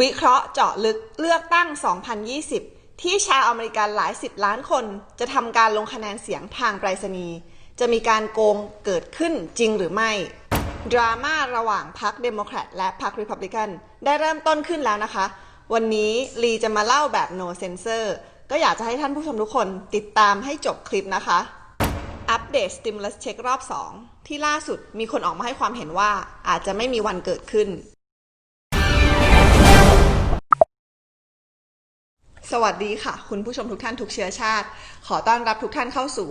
วิเคราะห์เจาะลึกเลือกตั้ง 2020 ที่ชาวอเมริกันหลายสิบล้านคน จะทำการลงคะแนนเสียงทางไปรษณีย์จะมีการโกงเกิดขึ้นจริงหรือไม่ ดราม่าระหว่างพรรคเดโมแครตและพรรคริพับลิกันได้เริ่มต้นขึ้นแล้วนะคะ วันนี้ลีจะมาเล่าแบบ no censor ก็อยากจะให้ท่านผู้ชมทุกคนติดตามให้จบคลิปนะคะ อัปเดต stimulus check รอบ 2 ที่ล่าสุดมีคนออกมาให้ความเห็นว่าอาจจะไม่มีวันเกิดขึ้น สวัสดีค่ะ คุณผู้ชมทุกท่านทุกเชื้อชาติ ขอต้อนรับทุกท่านเข้าสู่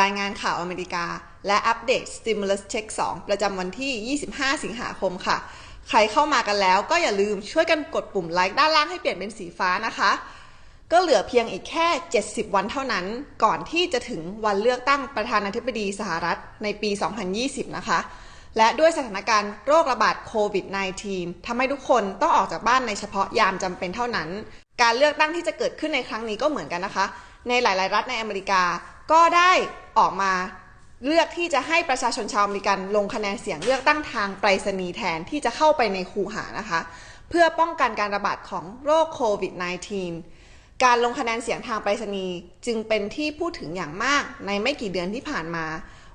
รายงานข่าวอเมริกา และอัปเดต stimulus check 2 ประจำวันที่ 25 สิงหาคมค่ะ ใครเข้ามากันแล้วก็อย่าลืมช่วยกันกดปุ่มไลค์ด้านล่างให้เปลี่ยนเป็นสีฟ้านะคะ ก็เหลือเพียงอีกแค่ 70 วันเท่านั้น ก่อนที่จะถึงวันเลือกตั้งประธานาธิบดีสหรัฐในปี 2020 นะคะ และด้วยสถานการณ์โรคระบาดโควิด -19 ทำให้ทุกคนต้องออกจากบ้านในเฉพาะยามจำเป็นเท่านั้น การเลือกตั้งที่จะเกิดขึ้นในครั้งนี้ก็เหมือนกันนะคะ ในหลาย ๆ รัฐในอเมริกา ก็ได้ออกมาเลือกที่จะให้ประชาชนชาวอเมริกันลงคะแนนเสียงเลือกตั้งทางไปรษณีย์แทนที่จะเข้าไปในคูหานะคะ เพื่อป้องกันการระบาดของโรคโควิด -19 การลงคะแนนเสียงทางไปรษณีย์จึงเป็นที่พูดถึงอย่างมากในไม่กี่เดือนที่ผ่านมา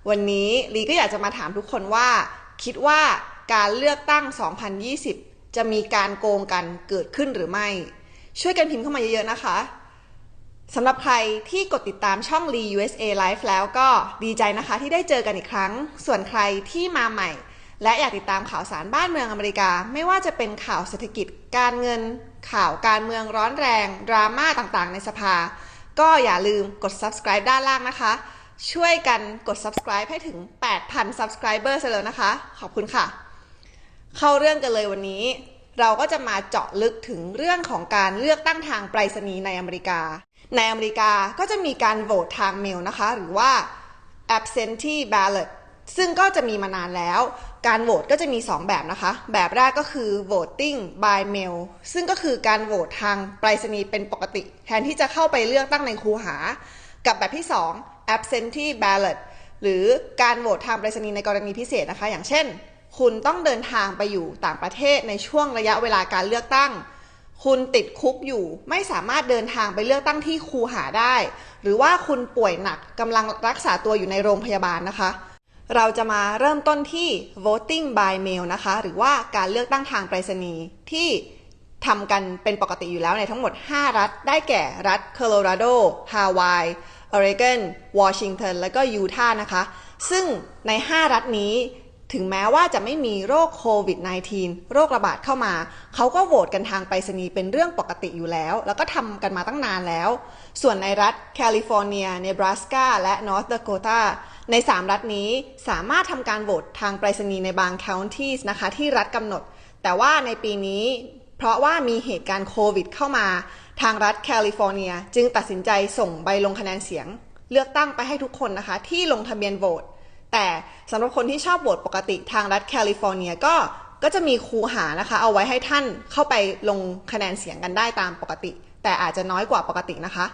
วันนี้ลีก็อยากจะมาถามทุกคนว่า คิดว่าการเลือกตั้ง 2020 จะมีการโกงกันเกิดขึ้นหรือไม่ ช่วยกันพิมพ์เข้ามาเยอะๆนะคะสำหรับใครที่กดติดตามช่อง Lee USA Live แล้วก็ดีใจนะคะที่ได้เจอกันอีกครั้ง ส่วนใครที่มาใหม่ และอยากติดตามข่าวสารบ้านเมืองอเมริกา ไม่ว่าจะเป็นข่าวเศรษฐกิจการเงิน ข่าวการเมืองร้อนแรง ดราม่าต่างๆ ในสภา ก็อย่าลืมกด subscribe ด้านล่างนะคะ ช่วยกันกด subscribe ให้ถึง 8,000 subscriber เลยนะคะ ขอบคุณค่ะ เข้าเรื่องกันเลยวันนี้ เราก็จะมาเจาะลึกถึงเรื่องของการเลือกตั้งทางไปรษณีย์ในอเมริกา ในอเมริกาก็จะมีการโหวตทางเมลนะคะ หรือว่า absentee ballot ซึ่งก็จะมีมานานแล้ว การโหวตก็จะมี 2 แบบนะคะ แบบแรกก็คือ voting by mail ซึ่งก็คือการโหวตทางไปรษณีย์เป็นปกติ แทนที่จะเข้าไปเลือกตั้งในคูหา กับแบบที่ 2 absentee ballot หรือการโหวตทางไปรษณีย์ในกรณีพิเศษนะคะ อย่างเช่น คุณต้องเดินทางไปอยู่ต่างประเทศในช่วงระยะเวลาการเลือกตั้ง คุณติดคุกอยู่ไม่สามารถเดินทางไปเลือกตั้งที่คูหาได้ หรือว่าคุณป่วยหนักกำลังรักษาตัวอยู่ในโรงพยาบาลนะคะ เราจะมาเริ่มต้นที่ voting by mail นะคะ หรือว่าการเลือกตั้งทางไปรษณีย์ที่ทำกันเป็นปกติอยู่แล้วในทั้งหมด 5 รัฐ ได้แก่รัฐโคโลราโด ฮาวายออริกอนวอชิงตัน และก็ยูทาห์นะคะ ซึ่งใน 5 รัฐนี้ ถึงแม้ว่าจะไม่มีโรคโควิด -19 โรคระบาดเข้ามา เขาก็โหวตกันทางไปรษณีย์เป็นเรื่องปกติอยู่แล้ว แล้วก็ทำกันมาตั้งนานแล้ว ส่วนในรัฐแคลิฟอร์เนียเนบราสกาและนอร์ทดาโกตาใน 3 รัฐนี้สามารถทำการโหวตทางไปรษณีย์ในบาง counties นะคะที่รัฐกำหนด แต่ว่าในปีนี้เพราะว่ามีเหตุการณ์โควิดเข้ามา ทางรัฐแคลิฟอร์เนีย จึงตัดสินใจส่งใบลงคะแนนเสียง เลือกตั้งไปให้ทุกคนนะคะ ที่ลงทะเบียนโหวต แต่สำหรับคนที่ชอบโหวตปกติทางรัฐแคลิฟอร์เนียก็ก็จะมีคูหานะคะ เอาไว้ให้ท่านเข้าไปลงคะแนนเสียงกันได้ตามปกติ แต่อาจจะน้อยกว่าปกตินะคะ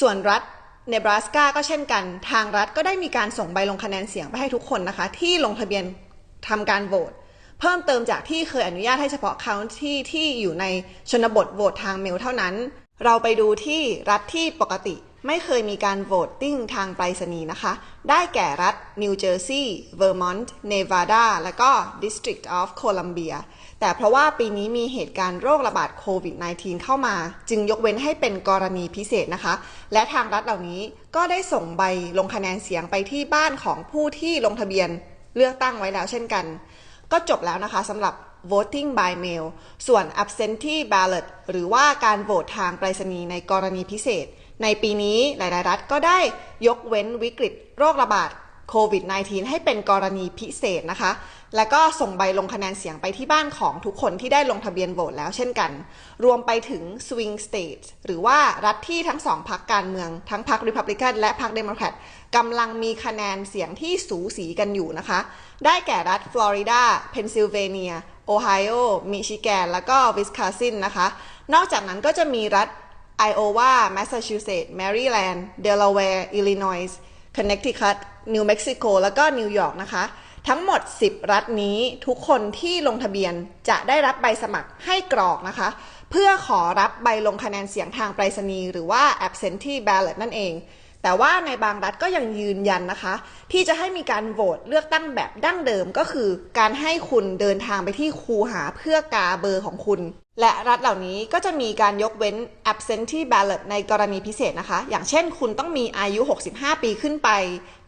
ส่วนรัฐเนบราสกาก็เช่นกัน ทางรัฐก็ได้มีการส่งใบลงคะแนนเสียงไปให้ทุกคนนะคะ ที่ลงทะเบียนทำการโหวตเพิ่มเติมจากที่เคยอนุญาตให้เฉพาะ county ที่อยู่ในชนบทโหวตทางเมลเท่านั้น เราไปดูที่รัฐที่ปกติ ไม่เคยมีการโหวตติ้งทางไปรษณีย์นะคะ ได้แก่รัฐนิวเจอร์ซีย์เวอร์มอนต์เนวาดาและก็ District of Columbia แต่เพราะว่าปีนี้มีเหตุการณ์โรคระบาดโควิด -19 เข้ามา จึงยกเว้นให้เป็นกรณีพิเศษนะคะ และทางรัฐเหล่านี้ก็ได้ส่งใบลงคะแนนเสียงไปที่บ้านของผู้ที่ลงทะเบียนเลือกตั้งไว้แล้วเช่นกัน ก็จบแล้วนะคะสำหรับ voting by mail ส่วน absentee ballot หรือว่าการโหวตทางไปรษณีย์ในกรณีพิเศษ ในปีนี้หลาย ๆ รัฐก็ได้ยกเว้นวิกฤตโรคระบาดโควิด -19 ให้เป็นกรณีพิเศษนะคะ และก็ส่งใบลงคะแนนเสียงไปที่บ้านของทุกคนที่ได้ลงทะเบียนโหวตแล้วเช่นกัน รวมไปถึง swing states หรือว่ารัฐที่ทั้งสองพรรคการเมือง ทั้งพรรค Republican และพรรค Democrat กำลังมีคะแนนเสียงที่สูสีกันอยู่นะคะ ได้แก่รัฐฟลอริดา เพนซิลเวเนีย โอไฮโอ มิชิแกน แล้วก็วิสคาซินนะคะ นอกจากนั้นก็จะมีรัฐ ไอโอวาแมสซาชูเซตส์แมริแลนด์เดลาแวร์อิลลินอยส์คอนเนคทิคัตนิวเม็กซิโกแล้วก็นิวยอร์กนะคะ ทั้งหมด 10 รัฐนี้ทุกคนที่ลงทะเบียนจะได้รับใบสมัครให้กรอกนะคะ เพื่อขอรับใบลงคะแนนเสียงทางไปรษณีย์หรือว่า absentee ballot นั่นเองแต่ว่าในบางรัฐก็ยังยืนยันนะคะ ที่จะให้มีการโหวตเลือกตั้งแบบดั้งเดิมก็คือ การให้คุณเดินทางไปที่คูหาเพื่อกาเบอร์ของคุณ และรัฐเหล่านี้ก็จะมีการยกเว้น absentee ballot ในกรณีพิเศษนะคะ อย่างเช่นคุณต้องมีอายุ 65 ปีขึ้นไป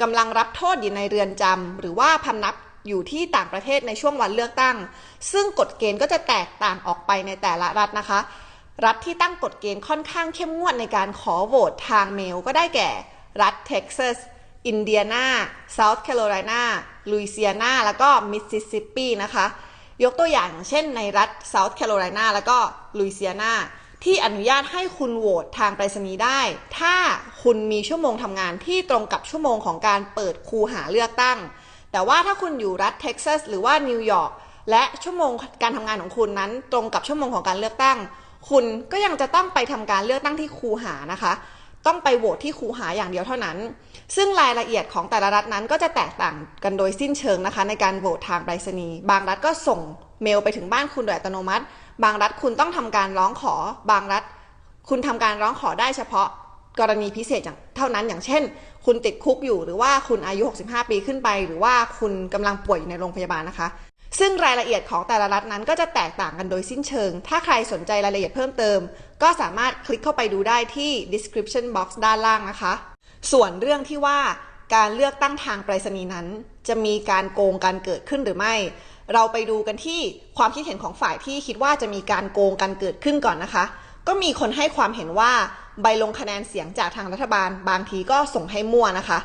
กำลังรับโทษอยู่ในเรือนจำหรือว่าพำนักอยู่ที่ต่างประเทศในช่วงวันเลือกตั้ง ซึ่งกฎเกณฑ์ก็จะแตกต่างออกไปในแต่ละรัฐนะคะ รัฐที่ตั้งกฎเกณฑ์ค่อนข้างเข้มงวดในการขอโหวตทางเมลก็ได้แก่ รัฐเท็กซัส อินเดียนา เซาท์แคโรไลนา ลุยเซียนา แล้วก็มิสซิสซิปปีนะคะ ยกตัวอย่างเช่นในรัฐเซาท์แคโรไลนาแล้วก็ลุยเซียนาที่อนุญาตให้คุณโหวตทางไปรษณีย์ได้ ถ้าคุณมีชั่วโมงทำงานที่ตรงกับชั่วโมงของการเปิดคูหาเลือกตั้ง แต่ว่าถ้าคุณอยู่รัฐเท็กซัสหรือว่านิวยอร์กและชั่วโมงการทำงานของคุณนั้นตรงกับชั่วโมงของการเลือกตั้ง คุณก็ยังจะต้องไปทำการเลือกตั้งที่คูหานะคะ ต้องไปโหวตที่คูหาอย่างเดียวเท่านั้น ซึ่งรายละเอียดของแต่ละรัฐนั้นก็จะแตกต่างกันโดยสิ้นเชิงนะคะ ในการโหวตทางไปรษณีย์บางรัฐก็ส่งเมลไปถึงบ้านคุณโดยอัตโนมัติ บางรัฐคุณต้องทำการร้องขอ บางรัฐ คุณทำการร้องขอได้เฉพาะกรณีพิเศษอย่างเท่านั้นอย่างเช่น คุณติดคุกอยู่หรือว่าคุณอายุ 65 ปีขึ้นไป หรือว่าคุณกำลังป่วยอยู่ในโรงพยาบาลนะคะ ซึ่งรายละเอียดของแต่ละรัฐนั้นก็จะแตกต่างกันโดยสิ้นเชิง ถ้าใครสนใจรายละเอียดเพิ่มเติม ก็สามารถคลิกเข้าไปดูได้ที่ description box ด้านล่างนะคะ ส่วนเรื่องที่ว่าการเลือกตั้งทางไปรษณีย์นั้น จะมีการโกงกันเกิดขึ้นหรือไม่ เราไปดูกันที่ความคิดเห็นของฝ่ายที่คิดว่าจะมีการโกงกันเกิดขึ้นก่อนนะคะ ก็มีคนให้ความเห็นว่าใบลงคะแนนเสียงจากทางรัฐบาล บางทีก็ส่งให้มั่วนะคะ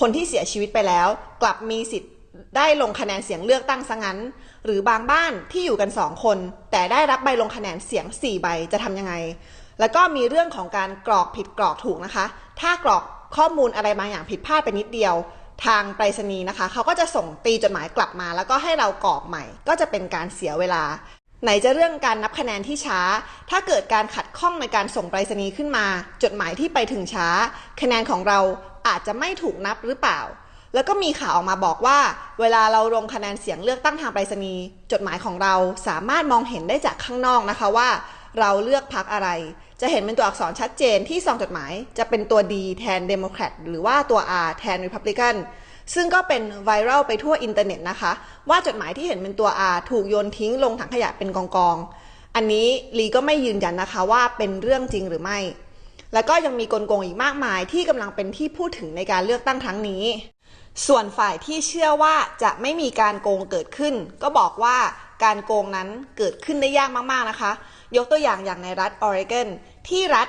คนที่เสียชีวิตไปแล้ว กลับมีสิทธิ์ได้ลงคะแนนเสียงเลือกตั้งซะงั้น หรือบางบ้านที่อยู่กันสองคน แต่ได้รับใบลงคะแนนเสียง 4 ใบจะทำยังไง แล้วก็มีเรื่องของการกรอกผิดกรอกถูกนะคะ ถ้ากรอก ข้อมูลอะไรบางอย่างผิดพลาดไปนิดเดียว ทางไปรษณีย์นะคะ เขาก็จะส่งตีจดหมายกลับมา แล้วก็ให้เรากรอกใหม่ ก็จะเป็นการเสียเวลา ไหนจะเรื่องการนับคะแนนที่ช้า ถ้าเกิดการขัดข้องในการส่งไปรษณีย์ขึ้นมา จดหมายที่ไปถึงช้า คะแนนของเราอาจจะไม่ถูกนับหรือเปล่าแล้วก็มีข่าวออกมาบอกว่า เวลาเราลงคะแนนเสียงเลือกตั้งทางไปรษณีย์จดหมายของเราสามารถมองเห็นได้จากข้างนอกนะคะว่า เราเลือกพักอะไร จะเห็นเป็นตัวอักษรชัดเจนที่ซองจดหมายจะเป็นตัว D แทน Democrat หรือว่าตัว R แทน Republican ซึ่งก็เป็นไวรัลไปทั่วอินเทอร์เน็ตนะคะ ว่าจดหมายที่เห็นเป็นตัว R ถูกโยนทิ้งลงถังขยะเป็นกองกอง อันนี้ลีก็ไม่ยืนยันนะคะว่าเป็นเรื่องจริงหรือไม่ แล้วก็ยังมีกลโกงอีกมากมายที่กำลังเป็นที่พูดถึงในการเลือกตั้งครั้งนี้ ส่วนฝ่ายที่เชื่อว่าจะไม่มีการโกงเกิดขึ้น ก็บอกว่าการโกงนั้นเกิดขึ้นได้ยากมากๆนะคะ ยกตัวอย่างอย่างในรัฐออริกอนที่รัฐ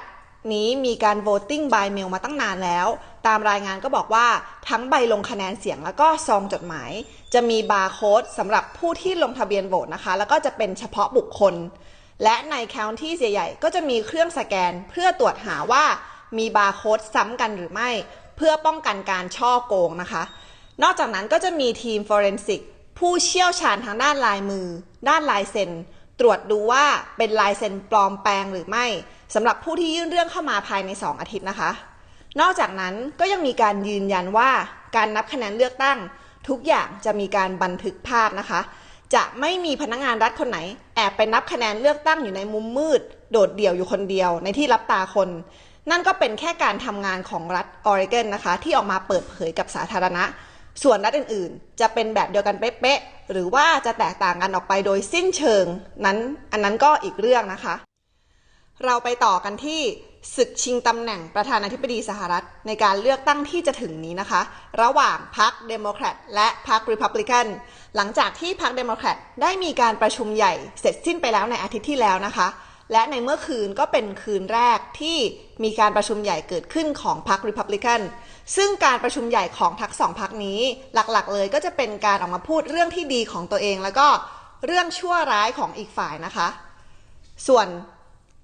นี้มีการ voting by mail มาตั้งนานแล้ว ตามรายงานก็บอกว่าทั้งใบลงคะแนนเสียงแล้วก็ซองจดหมาย จะมีบาร์โค้ดสำหรับผู้ที่ลงทะเบียนโหวตนะคะ แล้วก็จะเป็นเฉพาะบุคคล และใน county ใหญ่ๆก็จะมีเครื่องสแกนเพื่อตรวจหาว่ามีบาร์โค้ดซ้ำกันหรือไม่ เพื่อป้องกันการช่อโกงนะคะ นอกจากนั้นก็จะมีทีม forensic ผู้เชี่ยวชาญทางด้านลายมือ ด้านลายเซ็น ตรวจดูว่าเป็นลายเซ็นปลอมแปลงหรือไม่สำหรับผู้ที่ยื่นเรื่องเข้ามาภายใน 2 อาทิตย์นะคะ นอกจากนั้นก็ยังมีการยืนยันว่าการนับคะแนนเลือกตั้ง ทุกอย่างจะมีการบันทึกภาพนะคะ จะไม่มีพนักงานรัฐคนไหน แอบไปนับคะแนนเลือกตั้งอยู่ในมุมมืด โดดเดี่ยวอยู่คนเดียวในที่รับตาคน นั่นก็เป็นแค่การทำงานของรัฐออริกนนะคะ ที่ออกมาเปิดเผยกับสาธารณะ ส่วนรัฐอื่นๆ จะเป็นแบบเดียวกันเป๊ะๆ หรือว่าจะแตกต่างกันออกไปโดยสิ้นเชิงนั้นอันนั้นก็อีกเรื่องนะคะ เราไปต่อกันที่ศึกชิงตำแหน่งประธานาธิบดีสหรัฐ ในการเลือกตั้งที่จะถึงนี้นะคะ ระหว่างพรรคเดโมแครตและพรรคริพับลิกันหลังจากที่พรรคเดโมแครตได้มีการประชุมใหญ่เสร็จสิ้นไปแล้วในอาทิตย์ที่แล้วนะคะ และในเมื่อคืนก็เป็นคืนแรกที่มีการประชุมใหญ่เกิดขึ้นของพรรคริพับลิกัน ซึ่งการประชุมใหญ่ของทั้งสองพรรคนี้หลักๆ เลยก็จะเป็นการออกมาพูดเรื่องที่ดีของตัวเอง แล้วก็เรื่องชั่วร้ายของอีกฝ่ายนะคะ ส่วน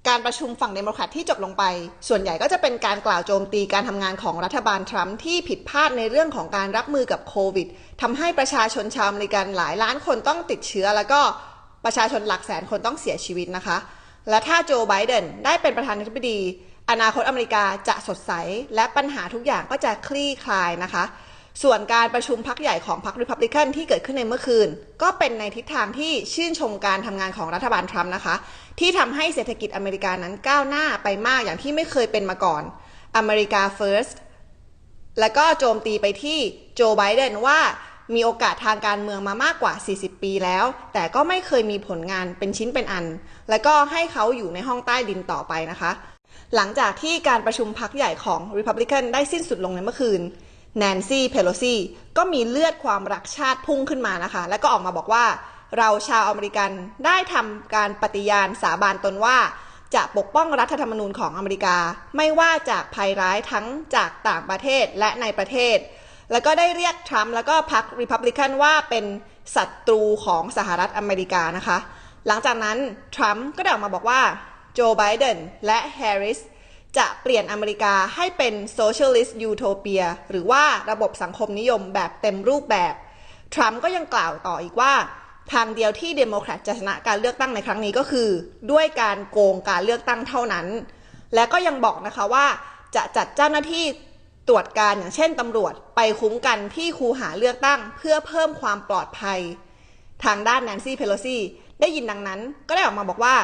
การประชุมฝั่งเดโมแครตที่จบลงไป ส่วนใหญ่ก็จะเป็นการกล่าวโจมตีการทำงานของรัฐบาลทรัมป์ที่ผิดพลาดในเรื่องของการรับมือกับโควิดทำให้ประชาชนชาวอเมริกันหลายล้านคนต้องติดเชื้อ แล้วก็ประชาชนหลักแสนคนต้องเสียชีวิตนะคะ และถ้าโจไบเดนได้เป็นประธานาธิบดี อนาคตอเมริกาจะสดใส และปัญหาทุกอย่างก็จะคลี่คลายนะคะ ส่วนการประชุมพักใหญ่ของพรรคริพับลิกันที่เกิดขึ้นในเมื่อคืน ก็เป็นในทิศทางที่ชื่นชมการทำงานของรัฐบาลทรัมป์นะคะ ที่ทำให้เศรษฐกิจอเมริกานั้นก้าวหน้าไปมากอย่างที่ไม่เคยเป็นมาก่อนอเมริกา first แล้วก็โจมตีไปที่โจไบเดนว่ามีโอกาสทางการเมืองมามากกว่า 40 ปีแล้ว แต่ก็ไม่เคยมีผลงานเป็นชิ้นเป็นอัน แล้วก็ให้เขาอยู่ในห้องใต้ดินต่อไปนะคะ หลังจากที่การประชุมพักใหญ่ของ Republican ได้สิ้นสุดลงในเมื่อคืนแนนซี่เพโลซีก็มีเลือดความรักชาติพุ่งขึ้นมานะคะ แล้วก็ออกมาบอกว่า เราชาวอเมริกันได้ทำการปฏิญาณสาบานตนว่า จะปกป้องรัฐธรรมนูญของอเมริกา ไม่ว่าจากภัยร้ายทั้งจากต่างประเทศและในประเทศ แล้วก็ได้เรียกทรัมป์แล้วก็พรรคริพับลิกันว่าเป็นศัตรูของสหรัฐอเมริกานะคะ หลังจากนั้นทรัมป์ก็ได้ออกมาบอกว่า โจ ไบเดน และแฮร์ริส จะเปลี่ยนอเมริกาให้เป็น socialist utopia หรือว่าระบบสังคมนิยมแบบเต็มรูปแบบ ทรัมป์ก็ยังกล่าวต่ออีกว่า ทางเดียวที่เดโมแครตจะชนะการเลือกตั้งในครั้งนี้ก็คือ ด้วยการโกงการเลือกตั้งเท่านั้น และก็ยังบอกนะคะว่า จะจัดเจ้าหน้าที่ตรวจการอย่างเช่นตำรวจไปคุ้มกันที่คูหาเลือกตั้ง เพื่อเพิ่มความปลอดภัย ทางด้านแนนซี่เพโลซีได้ยินดังนั้นก็ได้ออกมาบอกว่า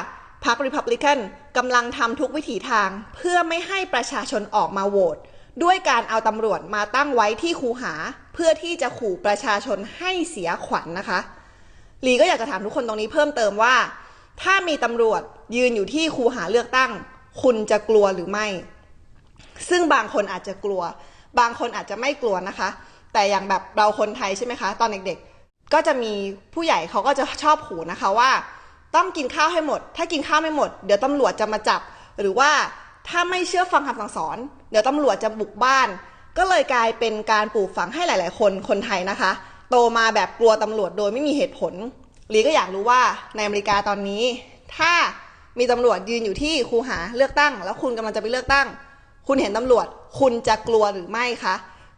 พรรคริพับลิกันกำลังทำทุกวิถีทาง เพื่อไม่ให้ประชาชนออกมาโหวตด้วยการเอาตำรวจมาตั้งไว้ที่คูหา เพื่อที่จะขู่ประชาชนให้เสียขวัญนนะคะลีก็อยากจะถามทุกคนตรงนี้เพิ่มเติมว่า ถ้ามีตำรวจยืนอยู่ที่คูหาเลือกตั้ง คุณจะกลัวหรือไม่ ซึ่งบางคนอาจจะกลัว บางคนอาจจะไม่กลัวนะคะ แต่อย่างแบบเราคนไทยใช่ไหมคะ ตอนเด็กๆ ก็จะมีผู้ใหญ่เขาก็จะชอบขู่นะคะว่า ต้องกินข้าวให้หมด ถ้ากินข้าวไม่หมด เดี๋ยวตำรวจจะมาจับ หรือว่าถ้าไม่เชื่อฟังคำสั่งสอน เดี๋ยวตำรวจจะบุกบ้าน ก็เลยกลายเป็นการปลูกฝังให้หลาย ๆ คนคนไทยนะคะ โตมาแบบกลัวตำรวจโดยไม่มีเหตุผลลีก็อยากรู้ว่าในอเมริกาตอนนี้ ถ้ามีตำรวจยืนอยู่ที่คูหาเลือกตั้ง แล้วคุณกำลังจะไปเลือกตั้ง คุณเห็นตำรวจ คุณจะกลัวหรือไม่คะ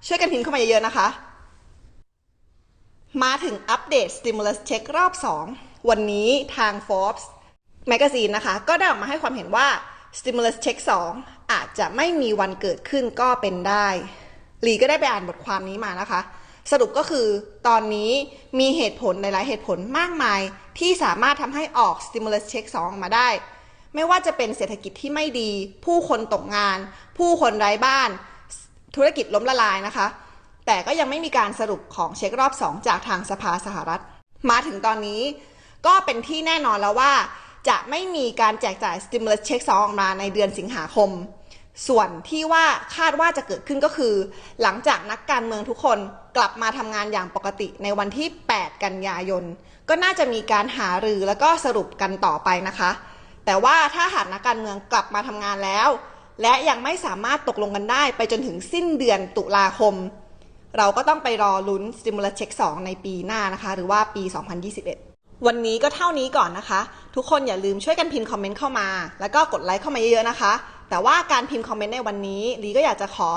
ช่วยกันพิมพ์เข้ามาเยอะๆนะคะ มาถึงอัปเดต stimulus check รอบ 2 วันนี้ทาง Forbes Magazine นะคะ ก็ได้ออกมาให้ความเห็นว่า stimulus check 2 อาจจะไม่มีวันเกิดขึ้นก็เป็นได้หลีก็ได้ไปอ่านบทความนี้มานะคะ สรุปก็คือตอนนี้มีเหตุผลหลาย ๆ เหตุผลมากมาย ที่สามารถทำให้ออก stimulus check 2 ออกมาได้ ไม่ว่าจะเป็นเศรษฐกิจที่ไม่ดี ผู้คนตกงาน ผู้คนไร้บ้าน ธุรกิจล้มละลายนะคะ แต่ก็ยังไม่มีการสรุปของเช็ครอบ 2 จากทางสภาสหรัฐ มาถึงตอนนี้ ก็เป็นที่แน่นอนแล้วว่า จะไม่มีการแจกจ่าย stimulus check 2ออกมาในเดือนสิงหาคม ส่วนที่ว่าคาดว่าจะเกิดขึ้นก็คือ หลังจากนักการเมืองทุกคนกลับมาทำงานอย่างปกติในวันที่ 8 กันยายน ก็น่าจะมีการหารือแล้วก็สรุปกันต่อไปนะคะ แต่ว่าถ้าหากนักการเมืองกลับมาทำงานแล้ว และยังไม่สามารถตกลงกันได้ไปจนถึงสิ้นเดือนตุลาคมเราก็ต้องไปรอลุ้น stimulus check 2 ในปีหน้านะคะ หรือว่าปี 2021 วันนี้ก็เท่านี้ก่อนนะคะ ทุกคนอย่าลืมช่วยกันพิมพ์คอมเมนต์เข้ามา แล้วก็กดไลค์เข้ามาเยอะๆนะคะ แต่ว่าการพิมพ์คอมเมนต์ในวันนี้ลีก็อยากจะขอ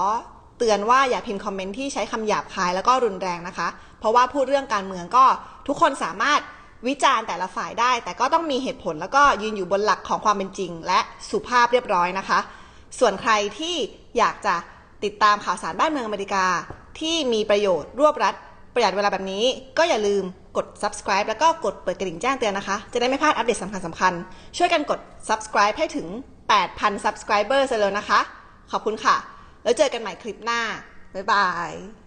เตือนว่าอย่าพิมพ์คอมเมนต์ที่ใช้คำหยาบคายแล้วก็รุนแรงนะคะ เพราะว่าพูดเรื่องการเมืองก็ทุกคนสามารถวิจารณ์แต่ละฝ่ายได้ แต่ก็ต้องมีเหตุผลแล้วก็ยืนอยู่บนหลักของความเป็นจริง และสุภาพเรียบร้อยนะคะ ส่วนใครที่อยากจะติดตามข่าวสารบ้านเมืองอเมริกา ที่มีประโยชน์รวบรัด ประหยัดเวลาแบบนี้ ก็อย่าลืมกด subscribe แล้วก็กดเปิดกระดิ่งแจ้งเตือนนะคะ จะได้ไม่พลาดอัปเดตสำคัญสำคัญๆช่วยกันกด subscribe ให้ถึง 8,000 subscriber เลยนะคะ ขอบคุณค่ะ แล้วเจอกันใหม่คลิปหน้า บ๊ายบาย